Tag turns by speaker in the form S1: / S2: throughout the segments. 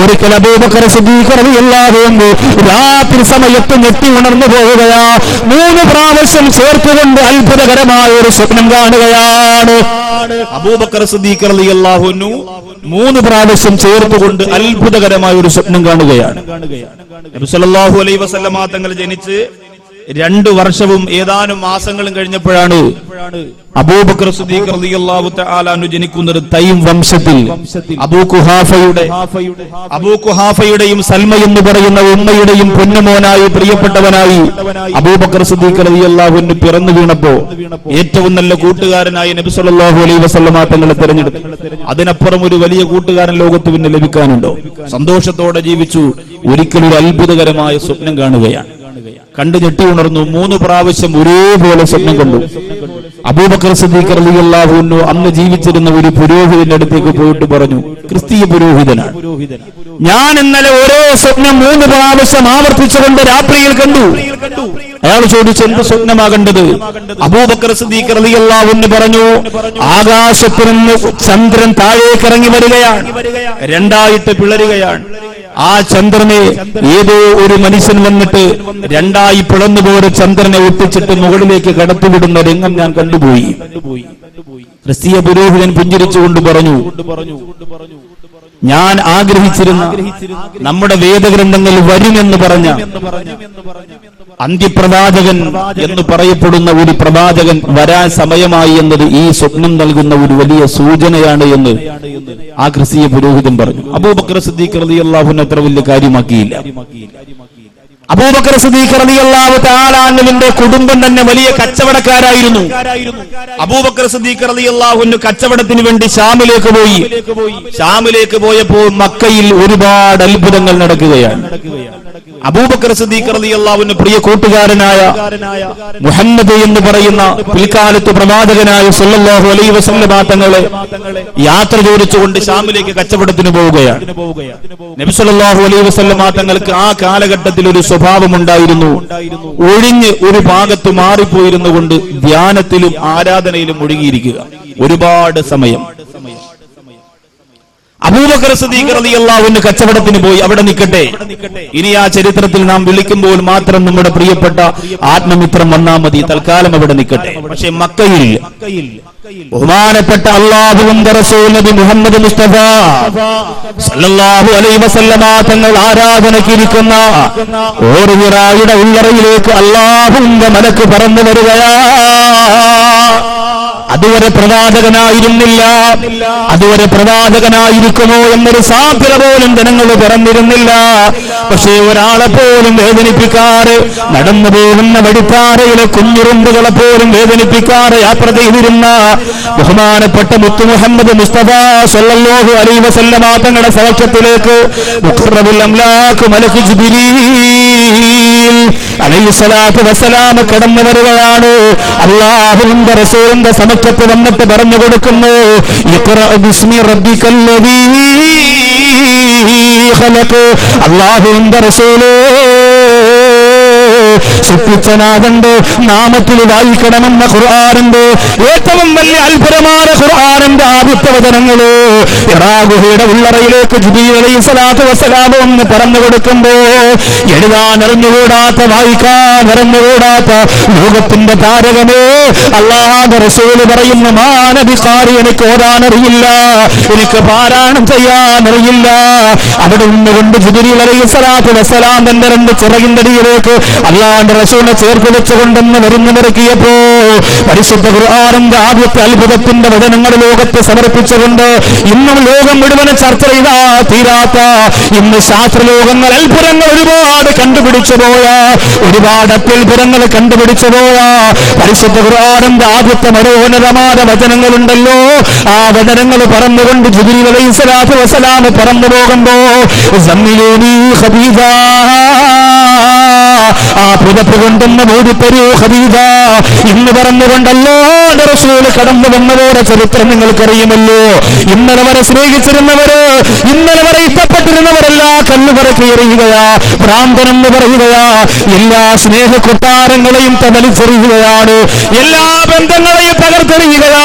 S1: ഒരിക്കൽ അബൂബക്കർ സിദ്ദീഖ് റളിയല്ലാഹു അൻഹു രാത്രി സമയത്ത് ഞെട്ടി ഉണർന്നു പോവുകയാ. മൂന്ന് പ്രാവശ്യം ചേർത്തുകൊണ്ട് അത്ഭുതകരമായ ഒരു സ്വപ്നം കാണുകയാണ്.
S2: അബൂബക്കർ സിദ്ദീഖ് റളിയല്ലാഹു അൻഹു
S1: മൂന്ന് പ്രാവശ്യം ചേർത്തുകൊണ്ട്
S2: അത്ഭുതകരമായ ഒരു സ്വപ്നം കാണുകയാണ്. തങ്ങൾ ജനിച്ച് രണ്ടു വർഷവും ഏതാനും മാസങ്ങളും കഴിഞ്ഞപ്പോഴാണ് അബൂബക്കർ സിദ്ദീഖ് റളിയല്ലാഹു തആല അൻഹു ജനിക്കുന്നത് തൈം വംശത്തിൽ. അബൂ കുഹാഫയുടെ അബൂ കുഹാഫയുടെയും സൽമ എന്ന് പറയുന്ന ഉമ്മയുടെയും പൊന്നുമോനായി പ്രിയപ്പെട്ടവനായി അബൂബക്കർ സിദ്ദീഖ് റളിയല്ലാഹു അൻഹു പിറന്നു വീണപ്പോ ഏറ്റവും നല്ല കൂട്ടുകാരനായി നബി സല്ലല്ലാഹു അലൈഹി വസല്ലമ തങ്ങളെ തിരഞ്ഞെടുത്തു. അതിനപ്പുറം ഒരു വലിയ കൂട്ടുകാരൻ ലോകത്ത് പിന്നെ ലഭിക്കാനുണ്ടോ? സന്തോഷത്തോടെ ജീവിച്ചു. ഒരിക്കലും ഒരു അത്ഭുതകരമായ സ്വപ്നം കാണുകയാണ്. കണ്ടു ഞെട്ടി ഉണർന്നു. മൂന്ന് പ്രാവശ്യം ഒരേപോലെ സ്വപ്നം കണ്ടു. അബൂബക്കർ അൻഹു അന്ന് ജീവിച്ചിരുന്ന ഒരു പുരോഹിതന്റെ അടുത്തേക്ക് പോയിട്ട് പറഞ്ഞു ക്രിസ്തീയ പുരോഹിതനാണ്.
S1: ഞാൻ ഇന്നലെ ഓരോ സ്വപ്നം മൂന്ന് പ്രാവശ്യം ആവർത്തിച്ചുകൊണ്ട് രാത്രിയിൽ കണ്ടു.
S2: അയാൾ ചോദിച്ചു എന്ത് സ്വപ്നമാകേണ്ടത്? അബൂബക്കർ റളിയല്ലാഹു അൻഹു പറഞ്ഞു
S1: ആകാശത്തിൽ നിന്ന് ചന്ദ്രൻ താഴേക്കിറങ്ങി വരികയാണ്.
S2: രണ്ടായിട്ട് പിളരുകയാണ്.
S1: ആ ചന്ദ്രനെ ഏതോ ഒരു മനുഷ്യൻ വന്നിട്ട്
S2: രണ്ടായി പിളന്നുപോലെ ചന്ദ്രനെ ഒട്ടിച്ചിട്ട് മുകളിലേക്ക് കടത്തിവിടുന്ന രംഗം ഞാൻ കണ്ടുപോയി. ക്രിസ്തീയ പുരോഹിതൻ പുഞ്ചിരിച്ചുകൊണ്ട് പറഞ്ഞു ഞാൻ ആഗ്രഹിച്ചിരുന്ന നമ്മുടെ വേദഗ്രന്ഥങ്ങൾ വരുമെന്ന് പറഞ്ഞ അന്ത്യപ്രവാചകൻ എന്ന് പറയപ്പെടുന്ന ഒരു പ്രവാചകൻ വരാൻ സമയമായി എന്നത് ഈ സ്വപ്നം നൽകുന്ന ഒരു വലിയ സൂചനയാണ് എന്ന് ആ ക്രിസ്തീയ പുരോഹിതൻ പറഞ്ഞു. അബൂബക്കർ സിദ്ദീഖ് റളിയല്ലാഹു അത്ര വലിയ കാര്യമാക്കിയില്ല.
S1: അബൂബക്കർ സിദ്ദീഖ് റളിയല്ലാഹു തആല അൻഹുവിന്റെ കുടുംബം തന്നെ വലിയ കച്ചവടക്കാരായിരുന്നു.
S2: അബൂബക്കർ സിദ്ദീഖ് റളിയല്ലാഹു അൻഹു കച്ചവടത്തിന് വേണ്ടി ഷാമിലേക്ക് പോയി. ഷാമിലേക്ക് പോയപ്പോൾ മക്കയിൽ ഒരുപാട് അത്ഭുതങ്ങൾ നടക്കുകയാണ്. അബൂബക്കർ സിദ്ദീഖ് റളിയല്ലാഹു അൻഹു പ്രിയ കൂട്ടുകാരനായ മുഹമ്മദ് എന്ന് പറയുന്ന പിൽക്കാലത്ത് പ്രവാചകനായ സല്ലല്ലാഹു അലൈഹി വസല്ലമ തങ്ങളെ യാത്ര ചോദിച്ചുകൊണ്ട് ഷാമിലേക്ക് കച്ചവടത്തിന് പോവുകയാണ്. നബി സല്ലല്ലാഹു അലൈഹി വസല്ലമ തങ്ങൾക്ക് ആ കാലഘട്ടത്തിൽ ഒരു സ്വഭാവം ഉണ്ടായിരുന്നു ഒഴിഞ്ഞ് ഒരു ഭാഗത്ത് മാറിപ്പോയിരുന്നു കൊണ്ട് ധ്യാനത്തിലും ആരാധനയിലും ഒഴുകിയിരിക്കുക ഒരുപാട് സമയം. അബൂബക്കർ കച്ചവടത്തിന് പോയി അവിടെ നിൽക്കട്ടെ ഇനി ആ ചരിത്രത്തിൽ നാം വിളിക്കുമ്പോൾ മാത്രം നമ്മുടെ പ്രിയപ്പെട്ട ആത്മമിത്രം വന്നാൽ മതി. തൽക്കാലം അവിടെ നിൽക്കട്ടെ പക്ഷെ മക്കയിൽ ബഹുമാനപ്പെട്ട അള്ളാഹുവിന്റെ നബി മുഹമ്മദ് മുസ്തഫ സല്ലല്ലാഹു അലൈഹി വസല്ലമ തങ്ങൾ ആരാധനക്കിരിക്കുന്ന ഓർവിറായുടെ ഉള്ളറയിലേക്ക് അള്ളാഹുവിന്റെ മലക്ക് പറന്നു വരികയാ. അതുവരെ പ്രവാചകനായിരുന്നില്ല. അതുവരെ പ്രവാചകനായിരിക്കുമോ എന്നൊരു സാധ്യത പോലും ജനങ്ങൾ പിറന്നിരുന്നില്ല പക്ഷേ ഒരാളെ പോലും വേദനിപ്പിക്കാറ് നടന്നു പോകുന്ന വഴിപ്പാറയിലെ കുഞ്ഞുറുമ്പുകളെ പോലും വേദനിപ്പിക്കാറ് യാത്ര ചെയ്തിരുന്ന ബഹുമാനപ്പെട്ട മുത്തു മുഹമ്മദ് മുസ്തഫ സല്ലല്ലാഹു അലൈഹി വസല്ലമ തങ്ങളുടെ സാക്ഷ്യത്തിലേക്ക് മുഖറബുൽ അംലാഖ് മലക്ക് ജിബ്രീൽ അലൈഹി സ്വലാത്തു വസ്സലാം കടന്നു വരികയാണ്. അള്ളാഹുവിന്റെ റസൂലിന്റെ സമക്ഷത്ത് വന്നിട്ട് പറഞ്ഞു കൊടുക്കുന്നു അള്ളാഹുവിന്റെ റസൂലേ സൃഷ്ടിച്ചനാകണ്ട് നാമത്തിൽ വായിക്കണമെന്ന ഖുർആാനുണ്ട്. ഏറ്റവും വലിയ അത്ഭുതമായ ഖുർആാനിന്റെ ആദ്യത്തെ വചനങ്ങൾ ഇറാഗുഹയുടെ ഉള്ളറയിലേക്ക് ജിബീൽ അലൈഹി സ്വലാത്തു ഒന്ന് പറഞ്ഞു കൊടുക്കുമ്പോ എഴുതാൻ അറിഞ്ഞുകൂടാത്ത വായിക്കാൻ അറിഞ്ഞുകൂടാത്ത ലോകത്തിന്റെ താരകമേ അല്ലാതെ റസൂൽ പറയുന്ന മാനവികാരി എനിക്ക് ഓടാൻ അറിയില്ല എനിക്ക് പാരായണം ചെയ്യാൻ അറിയില്ല അവിടെ നിന്നുകൊണ്ട് ജുബിരി അലൈഹി സ്വലാത്തു വസ്സലാം തന്റെ രണ്ട് ചിറകിന്റെ അടിയിലേക്ക് അള്ളാന്റെ റസൂലിനെ ചേർത്ത് വെച്ചുകൊണ്ടെന്ന് വരുന്നവരക്കിയപ്പോ പരിശുദ്ധ ഖുർആാനിന്റെ ആദ്യത്തെ അത്ഭുതത്തിന്റെ വചനങ്ങൾ ലോകത്തെ സമർപ്പിച്ചുകൊണ്ട് ഇന്നും ലോകം മുഴുവൻ ചർച്ച ചെയ്താ തീരാത്ത ഇന്ന് ശാസ്ത്രലോകങ്ങൾ അത്ഭുതങ്ങൾ ഒരുപാട് കണ്ടുപിടിച്ചു പോയ ഒരുപാട് അത്ഭുതങ്ങൾ കണ്ടുപിടിച്ചു പോയ. പരിശുദ്ധ ഖുർആാനിന്റെ ആദ്യത്തെ മനോഹരമായ വചനങ്ങളുണ്ടല്ലോ. ആ വചനങ്ങൾ പറന്നുകൊണ്ട് ജുബിലി അലൈഹി സ്വലാത്തു വസ്സലാം പറന്നു പോകുമ്പോ ആ പുതപ്പ് കൊണ്ടെന്ന് മൂടിത്തരൂ ഖദീജ ഇന്ന് പറഞ്ഞുകൊണ്ടല്ലോ റസൂൽ കടന്നു വന്നവരുടെ ചരിത്രം നിങ്ങൾക്കറിയുമല്ലോ. ഇന്നലെ വരെ സ്നേഹിച്ചിരുന്നവര് ഇന്നലെ വരെ ഇഷ്ടപ്പെട്ടിരുന്നവരെല്ലാം കല്ല് പറയുകയാ ഭ്രാന്തനെന്ന് പറയുകയാ. എല്ലാ സ്നേഹ കൊട്ടാരങ്ങളെയും തമലിച്ചെറിയുകയാണ് എല്ലാ ബന്ധങ്ങളെയും തകർത്തെറിയുകയാ.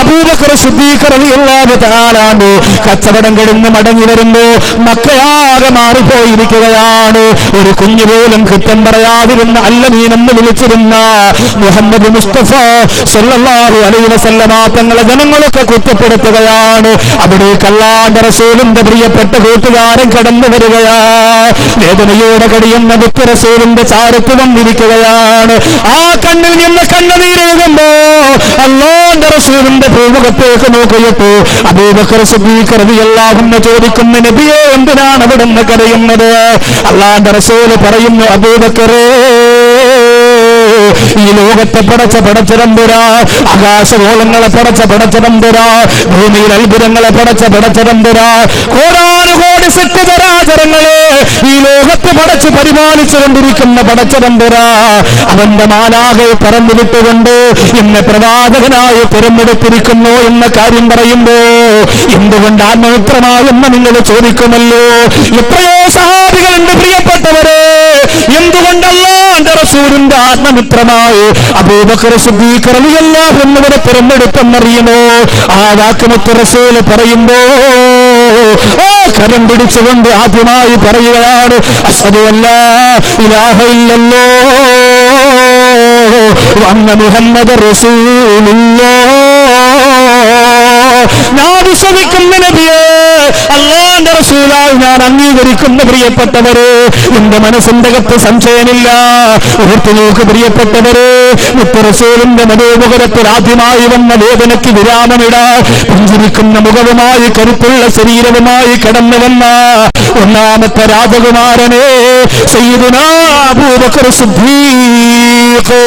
S2: അബൂബക്കർ ശുദ്ധീകരണമാണ് കച്ചവടം കിടന്ന് മടങ്ങി വരുമ്പോ മക്കയാകെ മാറിപ്പോയിരിക്കുകയാണ്. ഒരു കുഞ്ഞു പോലും കൃത്യം പറയാതിരുന്ന അല്ലമീനെന്ന് വിളിച്ചിരുന്ന മുഹമ്മദ് മുസ്തഫ സല്ലല്ലാഹു അലൈഹി വസല്ലമ തങ്ങളെ ജനങ്ങളൊക്കെ കുറ്റപ്പെടുത്തുകയാണ്. അവിടെ കല്ലാണ്ട റസൂലിന്റെ പ്രിയപ്പെട്ട കൂട്ടുകാരൻ കടന്നു വരികയാ. വേദനയോടെ കഴിയുന്ന മുത്ത് റസൂലിന്റെ ചാരത്ത് വന്നിരിക്കുകയാണ്. ആ കണ്ണിൽ നിന്ന് കണ്ണുനീരേകുമ്പോ അല്ലാണ്ട് റസൂലിന്റെ ഭൂമുഖത്തേക്ക് നോക്കിയപ്പോ അബൂബക്കർ റളിയല്ലാഹു അൻഹു ചോദിക്കുന്ന നബിയെ എന്തിനാണ് അവിടെ നിന്ന് കരയുന്നത്? അള്ളാന്റെ റസൂൽ പറയുന്നു അബൂബക്കറേ ഈ ലോകത്തെ പടച്ച പടച്ചതമ്പുരാ ആകാശഗോളങ്ങളെ പടച്ച പടച്ചതമ്പുരാ ഭൂമിയിൽ അത്ഭുതങ്ങളെ പടച്ച പടച്ചതമ്പുരാ കോടാനുകോടി സത്യചരാചരങ്ങളെ ഈ ലോകത്തെ പടച്ച് പരിപാലിച്ചു കൊണ്ടിരിക്കുന്ന പടച്ചതമ്പുരാ അവന്റെ മാലാകെ പറന്നു വിട്ടുകൊണ്ട് എന്നെ പ്രവാചകനായി തിരഞ്ഞെടുത്തിരിക്കുന്നു എന്ന കാര്യം പറയുമ്പോ എന്തുകൊണ്ട് ആത്മമിത്രമായെന്ന് നിങ്ങൾ ചോദിക്കുമല്ലോ? എത്രയോ സഹാബികളുണ്ട് പ്രിയപ്പെട്ടവരെ എന്തുകൊണ്ടല്ലോ എന്റെ റസൂലിന്റെ ആത്മമിത്രമായി എന്നിവരെ തിരഞ്ഞെടുത്തെന്നറിയുമോ? ആ വാക്കുമത്ത് റസൂൽ പറയുമ്പോ ഓ കരം പിടിച്ചുകൊണ്ട് ആദ്യമായി പറയുകയാണ് അസദു ഇലാഹയില്ലല്ലോ വന്ന മുഹമ്മദ് റസൂലില്ലോ ഞാൻ വിശ്വസിക്കുന്ന നബിയെ റസൂലായി ഞാൻ അംഗീകരിക്കുന്ന പ്രിയപ്പെട്ടവരെ എന്റെ മനസ്സിന്റെ കത്ത് സംശയമില്ല. ഓർത്തു നോക്ക് പ്രിയപ്പെട്ടവരെ മുത്ത് റസൂലിന്റെ മനോമുഖരത്തിൽ ആദ്യമായി വന്ന വേദനയ്ക്ക് വിരാമമിട. പുഞ്ചിരിക്കുന്ന മുഖവുമായി കരുത്തുള്ള ശരീരവുമായി കടന്നു വന്ന ഒന്നാമത്തെ രാജകുമാരനെ സയ്യിദുനാ അബൂബക്കർ സിദ്ദീഖ്.